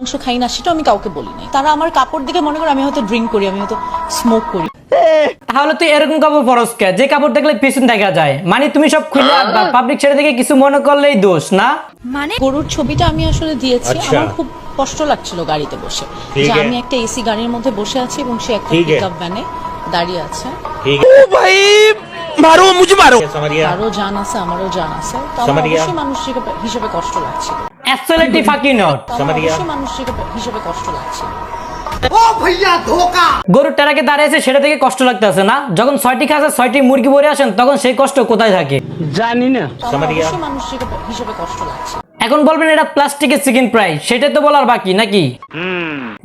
মাংস খাই না সেটা আমি কাউকে বলি নাই। তারা আমার কাপড় দেখে মনে করে আমি হয়তো ড্রিঙ্ক করি আমি হয়তো স্মোক করি। তাহলে তুই এরকম কাপড় পরস কে? যে কাপড় দেখলে পেছন দেখা যায়। মানে তুমি সব খুলে আনবা পাবলিক ছেড়ে দেখে কিছু মনে করলেই দোষ না? মানে গরুর ছবিটা আমি আসলে দিয়েছি আমার খুব কষ্ট লাগছিল গাড়িতে বসে। যে আমি একটা এসি গাড়ির মধ্যে বসে আছি এবং সে একটা পিকআপ ভ্যানে দাঁড়িয়ে আছে। ও ভাই মারো মুঝে মারো। আরও জান আছে আমারও জান আছে। তো আমার অবশ্যই মানুষ হিসেবে কষ্ট লাগছিল। অ্যাকচুয়ালিটি ফাঁকি নট হিসেবে- কষ্ট লাগছিল গরুর টেরাকে দাঁড়িয়েছে সেটা থেকে কষ্ট লাগতেছে না? যখন ছয়টি খাসে ছয়টি মুরগি ভরে আসেন তখন সেই কষ্ট কোথায় থাকে? তো আমার মানুষ হিসেবে- হিসেবে কষ্ট লাগছিল এখন বলবেন এটা প্লাস্টিকের চিকেন ফ্রাই সেটা তো বলার বাকি নাকি?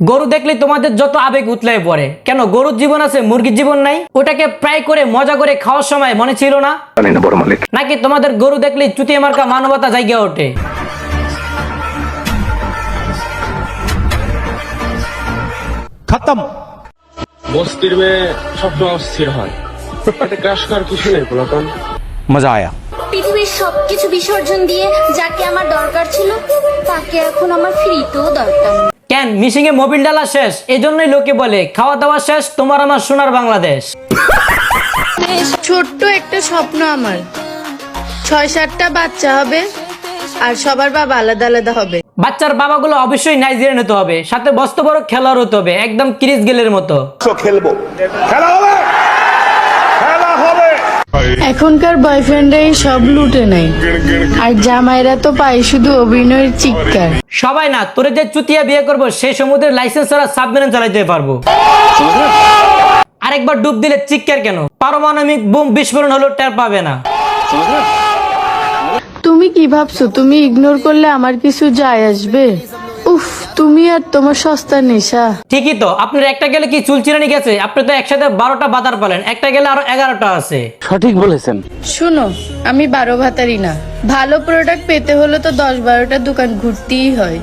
গরু দেখলে তোমাদের যত আবেগ উতলায় পড়ে। কেন গরুর জীবন আছে মুরগির জীবন নাই? ওটাকে ফ্রাই করে মজা করে খাওয়ার সময় মনে ছিল না? নাকি তোমাদের গরু দেখলেই চুতিয়ে মার্কা মানবতা জায়গা ওঠে? খতম। অস্থির হয়। এটা কিছু নেই মজা আয়া। পৃথিবীর সবকিছু বিসর্জন দিয়ে যাকে আমার দরকার ছিল তাকে এখন আমার ফ্রিতেও দরকার। কেন? মিশিং এ মোবিল ডালা শেষ। এই জন্যই লোকে বলে খাওয়া দাওয়া শেষ তোমার আমার সোনার বাংলাদেশ। ছোট্ট একটা স্বপ্ন আমার। ছয় সাতটা বাচ্চা হবে আর সবার বাবা আলাদা আলাদা হবে। বাচ্চার বাবাগুলো অবশ্যই নাইজেরিয়ান হতে হবে সাথে বস্ত বড় খেলার হতে হবে একদম ক্রিস গেলের মতো। খেলব। এখনকার বয়ফ্রেন্ডরাই সব লুটে নেয়। আর জামাইরা তো পায় শুধু অভিনয়ের চিৎকার। সবাই না তোরে যে চুতিয়া বিয়ে করব সেই সমুদ্রের লাইসেন্স ছাড়া সাবমেরিন চালাইতে পারব। আরেকবার ডুব দিলে চিৎকার কেন? পারমাণবিক বুম বিস্ফোরণ হলো টের পাবে না। তুমি কি ভাবছ? তুমি ইগনোর করলে আমার কিছু যায় আসবে? উফ তুমি আর তোমার সস্তা নেশা। ঠিকই তো। আপনার একটা গেলে কি চুল চিরানি গেছে? আপনি তো একসাথে বারোটা বাতার পালেন। একটা গেলে আরও এগারোটা আছে। শুনো আমি বারো ভাতারি না। ভালো প্রোডাক্ট পেতে হলে তো দশ বারোটা দোকান ঘুরতেই হয়।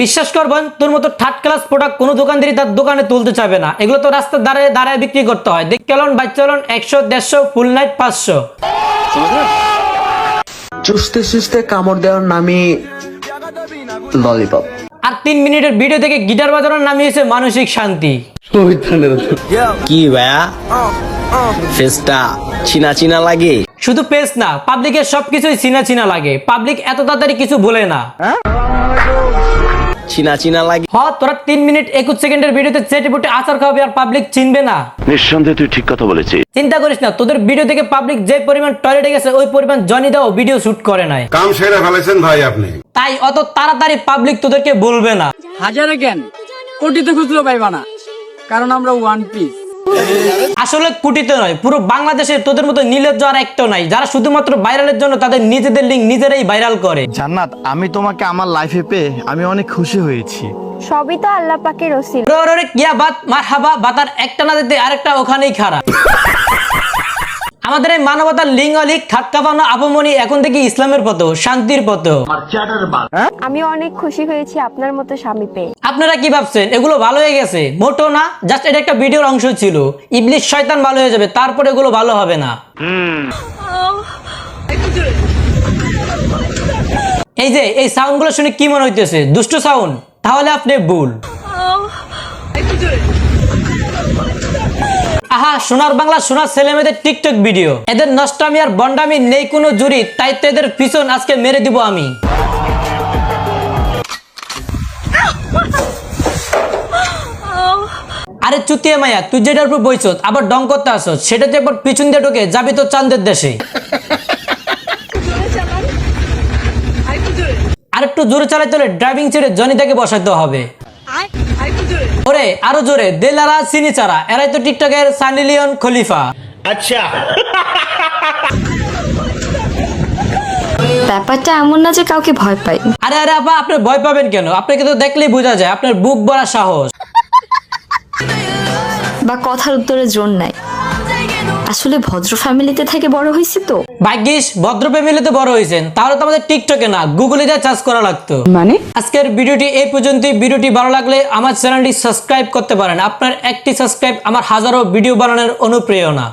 বিশ্বাস করবেন তোর মতো থার্ড ক্লাস প্রোডাক্ট কোনো দোকানদারি তার দোকানে তুলতে চাবে না। এগুলো তো রাস্তার দাঁড়ায় দাঁড়ায় বিক্রি করতে হয়। দেখ চলন বাইক চলন একশো দেড়শো ফুল নাইট পাঁচশো। চুষতে চুষতে কামড় দেওয়ার নামই ললিপপ আর তিন মিনিটের ভিডিও থেকে গিটার বাজানোর হচ্ছে মানসিক শান্তি। কি ভাইয়া? ফেসটা চিনা চিনা লাগে? শুধু পেস না পাবলিকের সবকিছুই চিনা চিনা লাগে। পাবলিক এত তাড়াতাড়ি কিছু বলে না। চিনা চিনা লাগে। হ তোরা তিন মিনিট একুশ সেকেন্ডের ভিডিওতে চেটে পুটে আচার খাওয়াবি আর পাবলিক চিনবে না। নিঃসন্দেহে তুই ঠিক কথা বলেছিস। চিন্তা করিস না তোদের ভিডিও থেকে পাবলিক যে পরিমাণ টয়লেটে গেছে ওই পরিমাণ জনি দাও ভিডিও শুট করে নাই। কাম সেরে ফেলেছেন ভাই আপনি। তাই অত তাড়াতাড়ি পাবলিক তোদেরকে বলবে না। হাজারে কেন? কোটিতে খুচরো পাইবা না। কারণ আমরা ওয়ান পিস আসলে কুটিতে নয় পুরো বাংলাদেশে তোদের মতো নির্লজ্জ আর একটাও নাই। যারা শুধুমাত্র ভাইরালের জন্য তাদের নিজেদের লিঙ্ক নিজেরাই ভাইরাল করে। জান্নাত আমি তোমাকে আমার লাইফে পেয়ে আমি অনেক খুশি হয়েছি। সবই তো আল্লাহ পাকের ওসিল। রে ওরে ওরে, কিয়া বাত মারহাবা বাতার একটা না দিতে আরেকটা ওখানেই খারাপ। আমাদের এই মানবতার লিঙ্গ লিক ঠাট্টা পানো আপমনি এখন থেকে ইসলামের পথ শান্তির পথ। আমি অনেক খুশি হয়েছি আপনার মতো স্বামী পেয়ে। আপনারা কি ভাবছেন? এগুলো ভালো হয়ে গেছে? মোটো না? জাস্ট এটা একটা ভিডিওর অংশ ছিল। ইবলিশ শয়তান ভালো হয়ে যাবে তারপর এগুলো ভালো হবে না। এই যে এই সাউন্ডগুলো শুনে কি মনে হইতেছে? দুষ্ট সাউন্ড তাহলে আপনি ভুল। আহা, সোনার বাংলা, সোনার ছেলে মেয়েদের টিকটক ভিডিও। এদের নষ্টামি আর বন্ডামি নেই কোনো জুরি তাই তো এদের পিছন আজকে মেরে দিব আমি। আরে চুতিয়ে মায়া তুই যেটার উপর বইছ আবার ডং করতে আসো সেটা তো একবার পিছন দিয়ে ঢোকে, যাবি তো চান্দের দেশে। আর একটু জোরে চালাইতে হলে ড্রাইভিং ছেড়ে জনিতাকে বসাইতে হবে। ওরে আরও জোরে দেলারা সিনিচারা এরাই তো টিকটকের সানিলিয়ন খলিফা। আচ্ছা। ব্যাপারটা এমন না যে কাউকে ভয় পাই। আরে আরে আপা আপনি ভয় পাবেন কেন? আপনাকে তো দেখলেই বোঝা যায় আপনার বুক বড়া সাহস। বা কথার উত্তরে জোর নাই। আসলে ভদ্র ফ্যামিলিতে থেকে বড় হয়েছি তো। ভাগ্যিস ভদ্র ফ্যামিলিতে বড় হয়েছেন। তাহলে তো আমাদের টিকটকে না গুগলে যা চার্জ করা লাগতো। মানে? আজকের ভিডিওটি এই পর্যন্তই। ভিডিওটি ভালো লাগলে আমার চ্যানেলটি সাবস্ক্রাইব করতে পারেন। আপনার একটি সাবস্ক্রাইব আমার হাজারো ভিডিও বানানোর অনুপ্রেরণা।